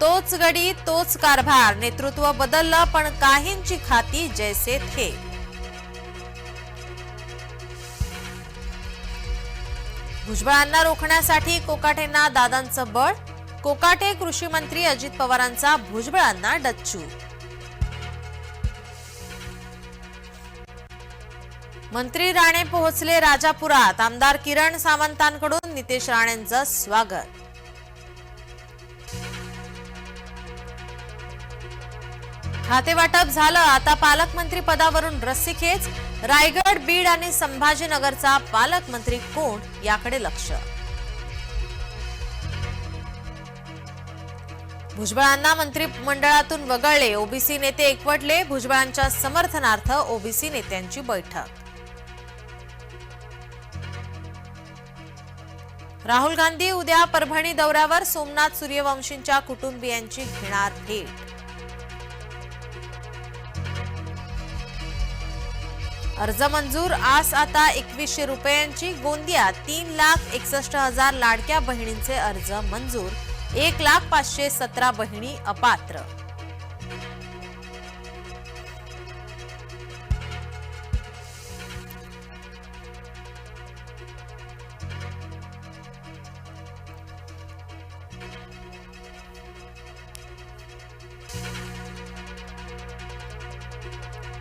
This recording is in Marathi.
तोच गडी तोच कारभार. नेतृत्व बदललं पण काहींची खाती जैसे थे. भुजबळांना रोखण्यासाठी कोकाटेंना दादांचं बळ? कोकाटे कृषी मंत्री अजित पवारांचा भुजबळांना डच्चू. मंत्री राणे पोहोचले राजापुरात. आमदार किरण सावंतांकडून नितेश राणेंचं स्वागत. खातेवाटप झालं. आता पालकमंत्री पदावरून रस्सीखेच. रायगड बीड आणि संभाजीनगरचा पालकमंत्री कोण? याकडे लक्ष. भुजबळांना मंत्रिमंडळातून वगळले. ओबीसी नेते एकवटले. भुजबळांच्या समर्थनार्थ ओबीसी नेत्यांची बैठक. राहुल गांधी उद्या परभणी दौऱ्यावर. सोमनाथ सूर्यवंशींच्या कुटुंबियांची घेणार भेट. अर्ज मंजूर आस आता एकवीसशे रुपयांची गोंदिया तीन लाख एकसष्ट हजार लाडक्या बहिणींचे अर्ज मंजूर एक लाख पाचशे सतरा बहिणी अपात्र.